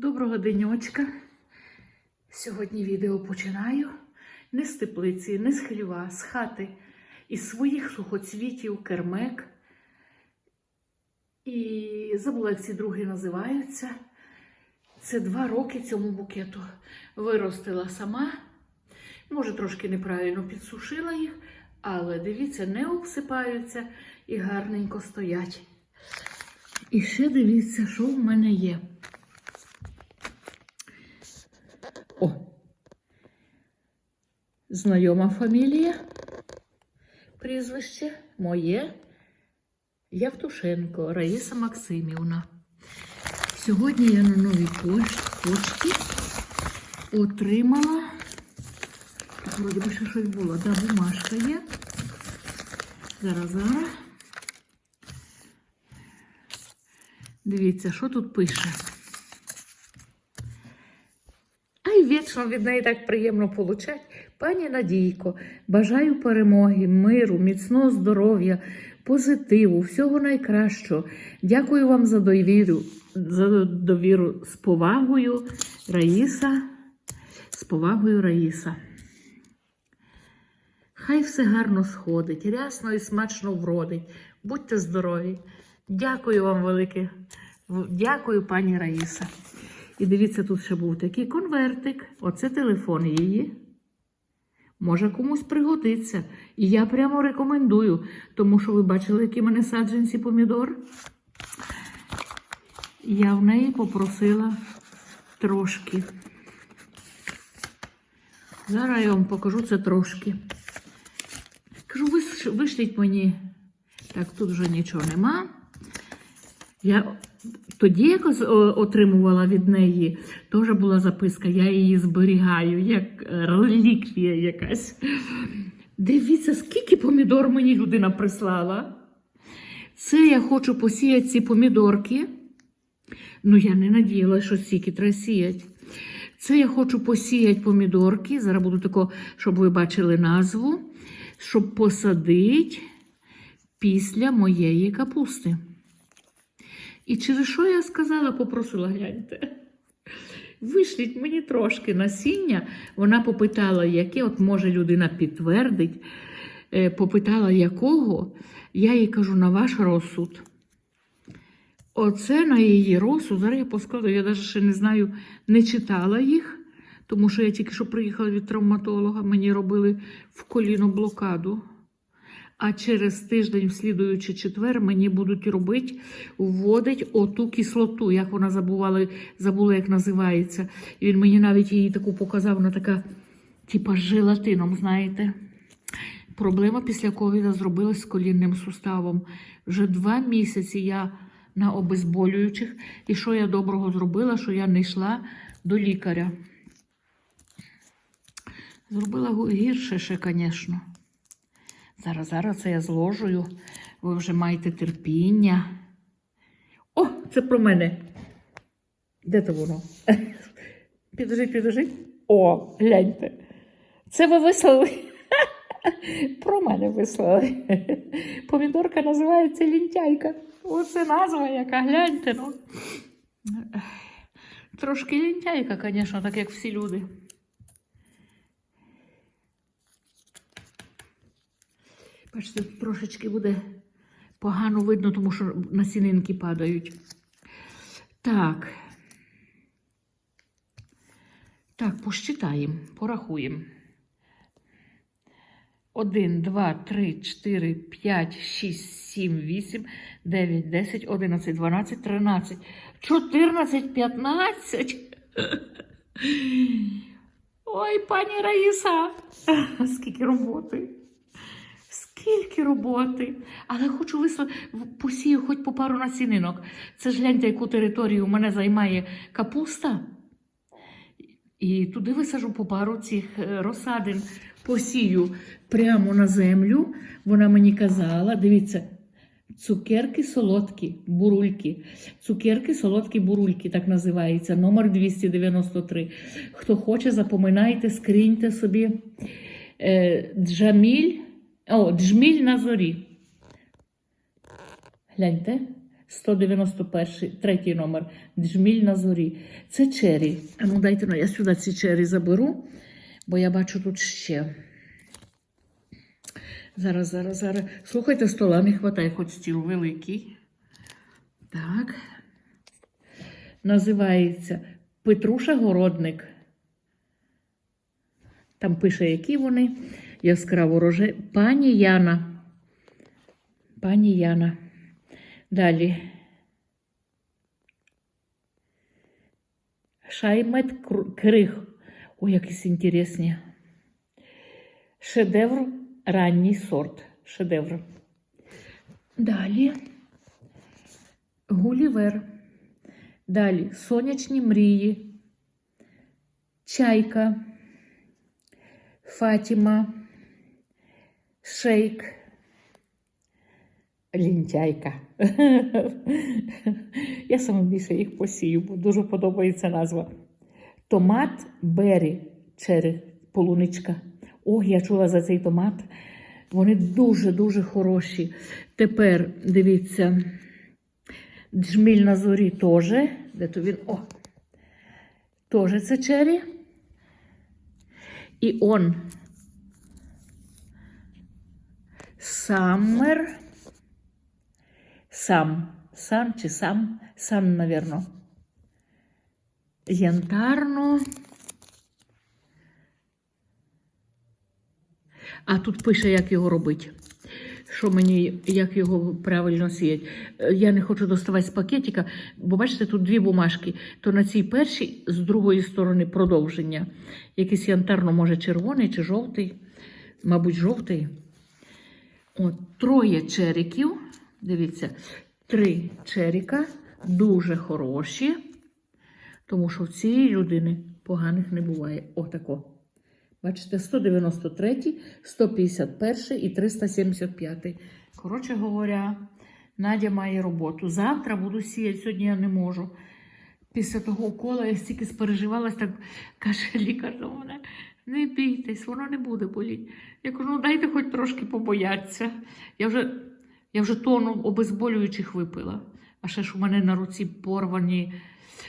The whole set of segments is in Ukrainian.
Доброго денечка. Сьогодні відео починаю не з теплиці, не з хліва, з хати, із своїх сухоцвітів, кермек. І забула, як ці другі називаються. Це два роки цьому букету. Виростила сама. Може, трошки неправильно підсушила їх, але дивіться, не обсипаються і гарненько стоять. І ще дивіться, що в мене є. Знайома фамілія, прізвище моє Явтушенко Раїса Максимівна. Сьогодні я на новій поч- почті отримала. Вроді би ще щось було. Да, бумажка є. Зараз, зараз. Дивіться, що тут пише. А й вічно від неї так приємно получать. Пані Надійко, бажаю перемоги, миру, міцного здоров'я, позитиву, всього найкращого. Дякую вам за довіру, за довіру з повагою, Раїса. З повагою Раїса. Хай все гарно сходить, рясно і смачно вродить. Будьте здорові. Дякую вам велике. Дякую, пані Раїса. І дивіться, тут ще був такий конвертик. Оце телефон її. Може комусь пригодиться. І я прямо рекомендую, тому що ви бачили, які в мене саджанці помідор. Я в неї попросила трошки. Зараз я вам покажу це трошки. Кажу, вишліть мені. Так, тут вже нічого нема. Я тоді якось отримувала від неї, теж була записка, я її зберігаю, як е, реліквія якась. Дивіться, скільки помідор мені людина прислала. Це я хочу посіяти ці помідорки. Ну, я не надіялася, що стільки треба сіяти. Це я хочу посіяти помідорки. Зараз буду тако, щоб ви бачили назву, щоб посадити після моєї капусти. І через що я сказала, попросила, гляньте. Вишліть мені трошки насіння. Вона попитала, яке, от може людина підтвердить, е, попитала, якого. Я їй кажу, на ваш розсуд. Оце на її розсуд. Зараз я поскладу, я навіть ще не знаю, не читала їх, тому що я тільки що приїхала від травматолога, мені робили в коліно блокаду. А через тиждень, в четвер, мені будуть робити, вводить оту кислоту, як вона забувала, забула, як називається. І він мені навіть її таку показав, вона така, типа, желатином, знаєте. Проблема після ковіда зробилась з колінним суставом. Вже два місяці я на обезболюючих. І що я доброго зробила, що я не йшла до лікаря. Зробила гірше ще, звісно. Зараз, зараз це я зложую. Ви вже маєте терпіння. О, це про мене. Де то воно? Підожіть, підожіть. О, гляньте. Це ви вислали. Про мене вислали. Помідорка називається лінтяйка. Оце назва, яка гляньте. Ну. Трошки лінтяйка, звісно, так як всі люди. Бачите, трошечки буде погано видно, тому що насінинки падають. Так. Так, посчитаємо, порахуємо. 1, 2, 3, 4, 5, 6, 7, 8, 9, 10, 11, 12, 13, 14, 15. Ой, пані Раїса, скільки роботи. Скільки роботи. Але хочу вислати, посію хоч по пару насінинок. Це ж гляньте, яку територію у мене займає капуста. І туди висажу по пару цих е, розсадин, посію прямо на землю. Вона мені казала, дивіться, цукерки солодкі, бурульки. Цукерки солодкі бурульки, так називається, номер 293. Хто хоче, запоминайте, скриньте собі. Е, Джаміль, о, джміль на зорі. Гляньте, 191, третій номер. Джміль на зорі. Це чері. Ну дайте ну, я сюди ці чері заберу, бо я бачу тут ще. Зараз, зараз, зараз. Слухайте, стола не хватає, хоч стіл великий. Так. Називається Петруша Городник. Там пише, які вони. Яскраво роже. Пані Яна. Пані Яна. Далі. Шаймет Крих. Ой, якісь інтересні. Шедевр, ранній сорт. Шедевр. Далі. Гулівер. Далі сонячні мрії. Чайка. Фатіма. Шейк. Лінтяйка. Я саме більше їх посію, бо дуже подобається назва. Томат Бері, чері, полуничка. Ох, я чула за цей томат. Вони дуже-дуже хороші. Тепер дивіться, джміль на зорі теж. Де то він? О! Теж це чері. І он. Саммер. Сам. Сам чи сам? Сам, навірно. Янтарно. А тут пише, як його робити. Що мені, як його правильно сіяти. Е, Я не хочу доставати з пакетика, бо бачите, тут дві бумажки. То на цій першій, з другої сторони, продовження. Якийсь янтарно, може, червоний чи жовтий. Мабуть, жовтий. От, троє черіків. Дивіться, три черіка дуже хороші, тому що в цієї людини поганих не буває. Отако. Бачите, 193, 151 і 375. Коротше говоря, Надя має роботу. Завтра буду сіяти, сьогодні я не можу. Після того укола я стільки спереживалась, так каже лікар до мене. Не бійтесь, воно не буде боліти. Я кажу, ну дайте хоч трошки побояться. Я вже, я вже тону обезболюючих випила. А ще ж у мене на руці порвані.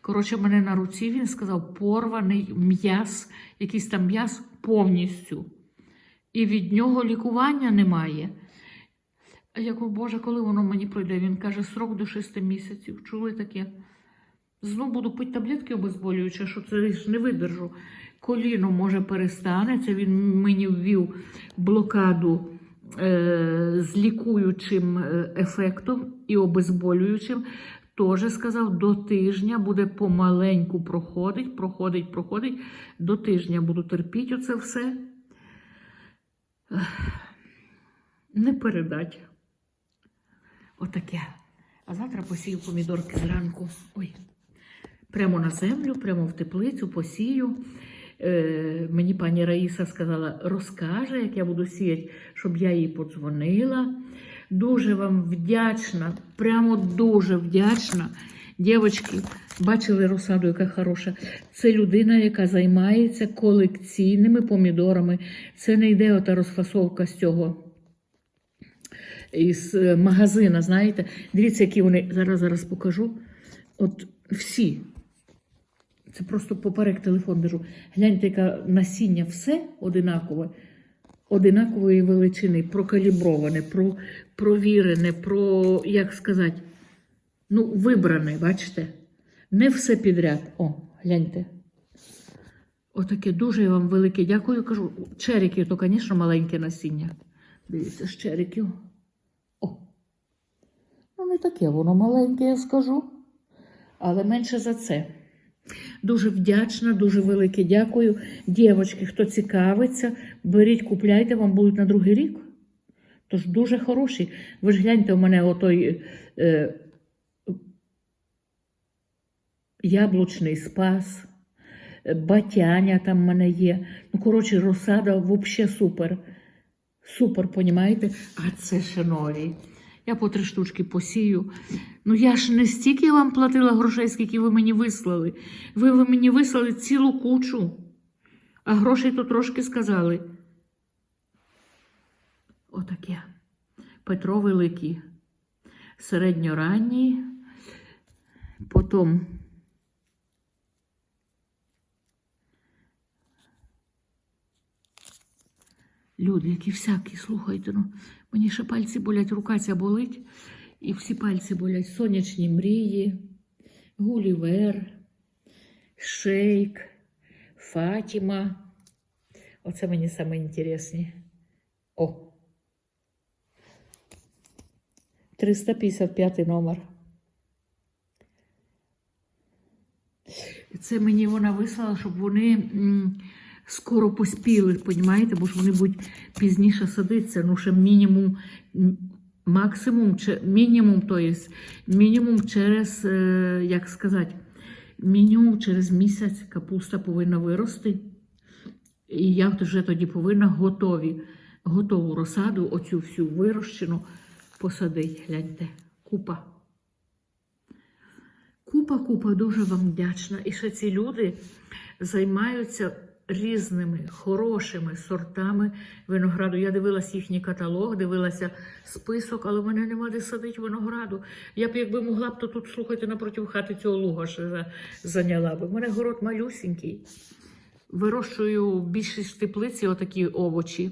Коротше, в мене на руці він сказав порваний м'яз, якийсь там м'яз повністю. І від нього лікування немає. А я кажу, Боже, коли воно мені пройде? Він каже, срок до 6 місяців. Чули таке? Знов буду пити таблетки обезболюючі, що це ж не видержу. Коліно може перестане. Це він мені ввів блокаду е, з лікуючим е, ефектом і обезболюючим. Теж сказав, до тижня буде помаленьку проходить, проходить, проходить. До тижня буду терпіти оце все. Не передать. Отаке. А завтра посію помідорки зранку. Ой. Прямо на землю, прямо в теплицю посію. Е, мені пані Раїса сказала, розкаже, як я буду сіяти, щоб я їй подзвонила. Дуже вам вдячна, прямо дуже вдячна. Дівчатки, бачили розсаду, яка хороша. Це людина, яка займається колекційними помідорами. Це не йде ота розфасовка з цього із е, магазина, знаєте. Дивіться, які вони. Зараз зараз покажу. От всі. Це просто поперек телефон держу. Гляньте, яке насіння все одинакове, одинакової величини, прокаліброване, про, провірене, про, як сказати, ну, вибране, бачите? Не все підряд. О, гляньте. Отаке дуже вам велике дякую. Кажу, черіків, то, звісно, маленьке насіння. Дивіться, з черіків. О. Ну, не таке воно маленьке, я скажу. Але менше за це. Дуже вдячна, дуже велике дякую. Дівочки, хто цікавиться, беріть, купляйте, вам будуть на другий рік. Тож дуже хороші. Ви ж гляньте, у мене отой е, яблучний спас, е, батяня там в мене є. Ну, коротше, розсада взагалі супер. Супер, понімаєте? А це ще нові. Я по три штучки посію. Ну я ж не стільки вам платила грошей, скільки ви мені вислали. Ви, ви мені вислали цілу кучу, а грошей то трошки сказали. Отаке. Петро Великий. Середньоранній. Потім люди, які всякі, слухайте, ну, мені ще пальці болять, рука ця болить, і всі пальці болять. Сонячні мрії, Гулівер, Шейк, Фатіма. Оце мені саме інтересні. О. 355 номер. Це мені вона вислала, щоб вони скоро поспіли, понімаєте, бо ж вони будуть пізніше садитися. Ну, ще мінімум, максимум, чи- мінімум, то є, мінімум через, е, як сказати, мінімум через місяць капуста повинна вирости. І я вже тоді повинна готові, готову розсаду, оцю всю вирощену, посадити. Гляньте, купа. Купа, купа, дуже вам вдячна. І ще ці люди займаються різними хорошими сортами винограду. Я дивилася їхній каталог, дивилася список, але в мене нема де садити винограду. Я б, якби могла б, то тут, слухайте, напроти хати цього луга ще зайняла б. У мене город малюсінький. Вирощую більшість теплиці отакі овочі.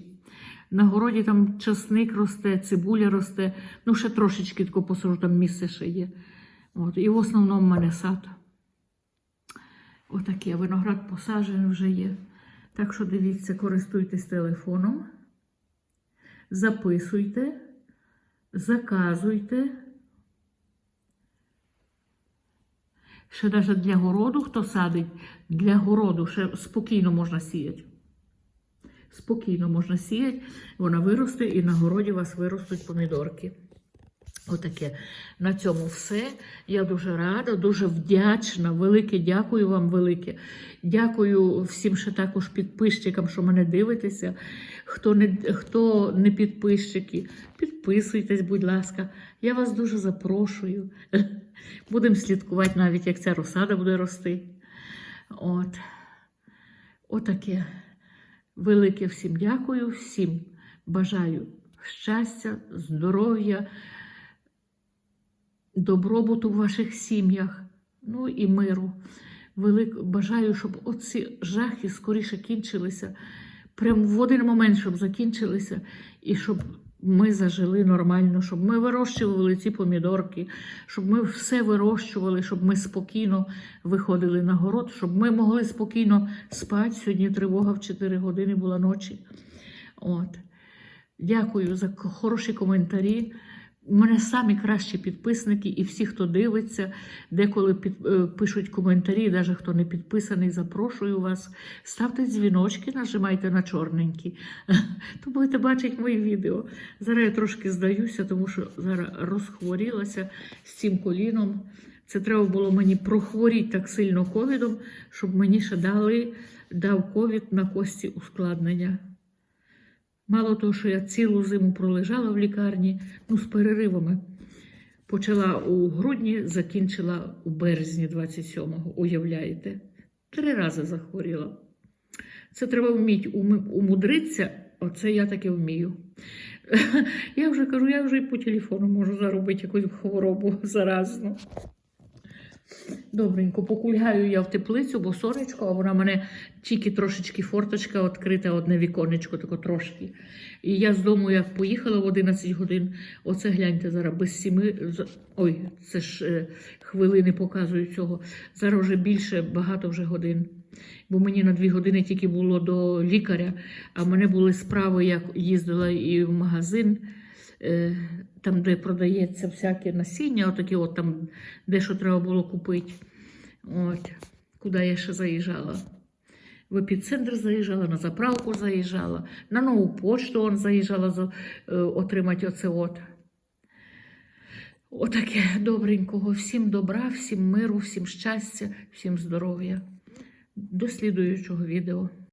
На городі там часник росте, цибуля росте, ну ще трошечки тако посажу, там місце ще є. От, і в основному в мене сад. Отаке, виноград посаджений вже є. Так що дивіться, користуйтесь телефоном, записуйте, заказуйте. Ще навіть для городу, хто садить, для городу ще спокійно можна сіяти. Спокійно можна сіяти, вона виросте і на городі у вас виростуть помідорки. Отаке. На цьому все. Я дуже рада, дуже вдячна. Велике дякую вам, велике. Дякую всім ще також підписчикам, що мене дивитеся. Хто не, хто не підписчики, підписуйтесь, будь ласка. Я вас дуже запрошую. Будемо слідкувати навіть, як ця розсада буде рости. От. Отаке. Велике всім дякую, всім бажаю щастя, здоров'я добробуту в ваших сім'ях, ну і миру. Велик... Бажаю, щоб оці жахи скоріше кінчилися, прямо в один момент, щоб закінчилися, і щоб ми зажили нормально, щоб ми вирощували ці помідорки, щоб ми все вирощували, щоб ми спокійно виходили на город, щоб ми могли спокійно спати. Сьогодні тривога в 4 години була ночі. От. Дякую за хороші коментарі. У мене самі кращі підписники, і всі, хто дивиться, деколи під, е, пишуть коментарі, навіть хто не підписаний, запрошую вас. Ставте дзвіночки, нажимайте на чорненькі, то будете бачити мої відео. Зараз я трошки здаюся, тому що зараз розхворілася з цим коліном. Це треба було мені прохворіти так сильно ковідом, щоб мені ще дали, дав ковід на кості ускладнення. Мало того, що я цілу зиму пролежала в лікарні, ну, з переривами. Почала у грудні, закінчила у березні 27-го, уявляєте? Три рази захворіла. Це треба вміти умудритися, оце я таке вмію. Я вже кажу, я вже і по телефону можу заробити якусь хворобу заразну. Добренько, покульгаю я в теплицю, бо сонечко, а вона мене тільки трошечки форточка відкрита, одне віконечко, тако трошки. І я з дому як поїхала в 11 годин, оце гляньте зараз без сіми. Ой, це ж е, хвилини показують цього. Зараз вже більше, багато вже годин. Бо мені на дві години тільки було до лікаря, а в мене були справи, як їздила і в магазин, там, де продається всяке насіння, отакі от там, де що треба було купити. От, куди я ще заїжджала. В епіцентр заїжджала, на заправку заїжджала, на нову пошту он заїжджала за, е, отримати оце от. Отаке добренького. Всім добра, всім миру, всім щастя, всім здоров'я. До слідуючого відео.